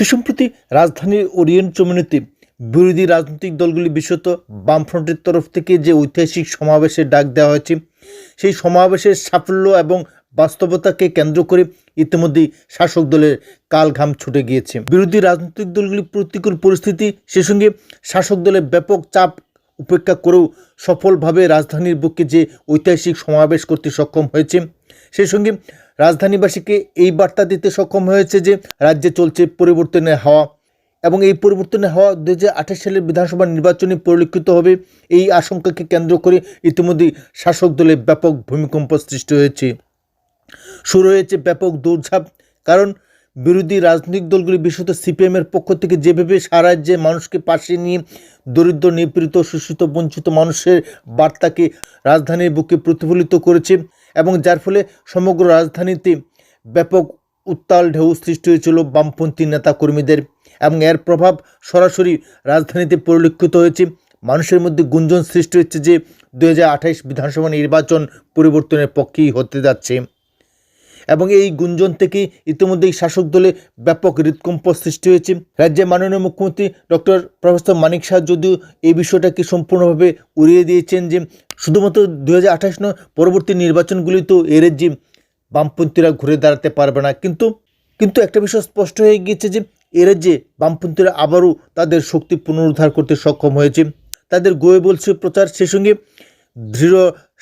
সম্প্রতি রাজধানীর ওরিয়েন্ট চমুনিতে বিরোধী রাজনৈতিক দলগুলি বিশেষত বামফ্রন্টের তরফ থেকে যে ঐতিহাসিক সমাবেশের ডাক দেওয়া হয়েছে, সেই সমাবেশের সাফল্য এবং বাস্তবতাকে কেন্দ্র করে ইতিমধ্যেই শাসক দলের কাল ঘাম ছুটে গিয়েছে। বিরোধী রাজনৈতিক দলগুলি প্রতিকূল পরিস্থিতি, সে সঙ্গে শাসক দলের ব্যাপক চাপ উপেক্ষা করেও সফলভাবে রাজধানীর বুকে যে ঐতিহাসিক সমাবেশ করতে সক্ষম হয়েছে সেই সঙ্গে রাজধানীবাসীকে এই বার্তা দিতে সক্ষম হয়েছে যে রাজ্যে চলছে পরিবর্তনের হাওয়া এবং এই পরিবর্তনের হওয়া দু হাজার আঠাশ সালের বিধানসভা নির্বাচনে পরিলক্ষিত হবে। এই আশঙ্কাকে কেন্দ্র করে ইতিমধ্যেই শাসক দলে ব্যাপক ভূমিকম্প সৃষ্টি হয়েছে। শুরু হয়েছে ব্যাপক দৌড়ঝাঁপ, কারণ বিরোধী রাজনৈতিক দলগুলি বিশেষত সিপিএমের পক্ষ থেকে যেভাবে সারা রাজ্যে মানুষকে পাশে নিয়ে দরিদ্র, নিপীড়িত শোষিত বঞ্চিত মানুষের বার্তাকে রাজধানীর বুকে প্রতিফলিত করেছে এবং যার ফলে সমগ্র রাজধানীতে ব্যাপক উত্তাল ঢেউ সৃষ্টি হয়েছিল বামপন্থী নেতাকর্মীদের এবং এর প্রভাব সরাসরি রাজধানীতে পরিলক্ষিত হয়েছে। মানুষের মধ্যে গুঞ্জন সৃষ্টি হচ্ছে যে দু হাজার আঠাশ বিধানসভা নির্বাচন পরিবর্তনের পক্ষেই হতে যাচ্ছে। এবং এই গুঞ্জন থেকে ইতিমধ্যেই শাসক দলে ব্যাপক হৃদকম্প সৃষ্টি হয়েছে। রাজ্যের মাননীয় মুখ্যমন্ত্রী ডক্টর প্রফেসর মানিক শাহ যদিও এই বিষয়টাকে সম্পূর্ণভাবে উড়িয়ে দিয়েছেন যে শুধুমাত্র দু নয়, পরবর্তী নির্বাচনগুলি তো এর যে বামপন্থীরা ঘুরে দাঁড়াতে পারবে না। কিন্তু কিন্তু একটা বিষয় স্পষ্ট হয়ে গিয়েছে যে এর যে বামপন্থীরা আবারও তাদের শক্তি পুনরুদ্ধার করতে সক্ষম হয়েছে। তাদের গোয়ে বলছে প্রচার সে সঙ্গে দৃঢ়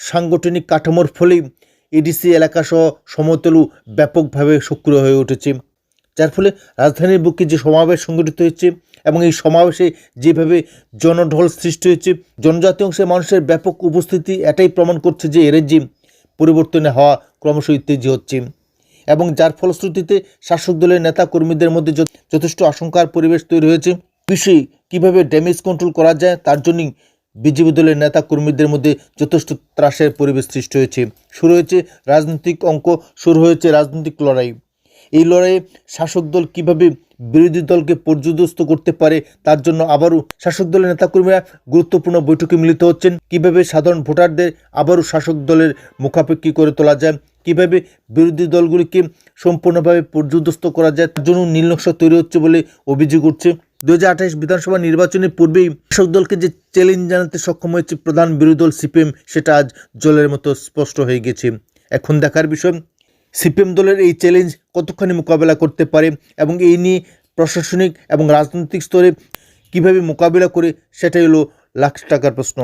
সাংগঠনিক কাঠামোর ফলেই এডিসি এলাকাসহ সমতলু ব্যাপকভাবে সক্রিয় হয়ে উঠেছে। যার ফলে রাজধানীর বুকে যে সমাবেশ সংগঠিত হয়েছে এবং এই সমাবেশে যেভাবে জনঢল সৃষ্টি হয়েছে, জনজাতি অংশের মানুষের ব্যাপক উপস্থিতি, এটাই প্রমাণ করছে যে এর যে পরিবর্তনে হওয়া ক্রমশ উত্তেজি হচ্ছে। এবং যার ফলশ্রুতিতে শাসক দলের নেতা কর্মীদের মধ্যে যথ- যথেষ্ট আশঙ্কার পরিবেশ তৈরি হয়েছে। বিষয়ে কীভাবে ড্যামেজ কন্ট্রোল করা যায়, তার জন্যই বিজেপি দলের নেতা কর্মীদের মধ্যে যথেষ্ট ত্রাসের পরিবেশ সৃষ্টি হয়েছে। শুরু হয়েছে রাজনৈতিক অঙ্ক, শুরু হয়েছে রাজনৈতিক লড়াই। এই লড়াইয়ে শাসক দল কীভাবে বিরোধী দলকে পর্যদস্ত করতে পারে, তার জন্য আবারও শাসক দলের নেতাকর্মীরা গুরুত্বপূর্ণ বৈঠকে মিলিত হচ্ছেন। কীভাবে সাধারণ ভোটারদের আবারও শাসক দলের মুখাপেক্ষি করে তোলা যায়, কীভাবে বিরোধী দলগুলিকে সম্পূর্ণভাবে পর্যদস্ত করা যায়, তার জন্য নীলনকশা তৈরি হচ্ছে বলে অভিযোগ উঠছে। দু হাজার আঠাশ বিধানসভা নির্বাচনের পূর্বেই শাসক দলকে যে চ্যালেঞ্জ জানাতে সক্ষম হয়েছে প্রধান বিরোধী দল সিপিএম, সেটা আজ জলের মতো স্পষ্ট হয়ে গেছে। এখন দেখার বিষয়, সিপিএম দলের এই চ্যালেঞ্জ কতখানি মোকাবেলা করতে পারে এবং এই নিয়ে প্রশাসনিক এবং রাজনৈতিক স্তরে কীভাবে মোকাবিলা করে, সেটাই হলো লাখ টাকার প্রশ্ন।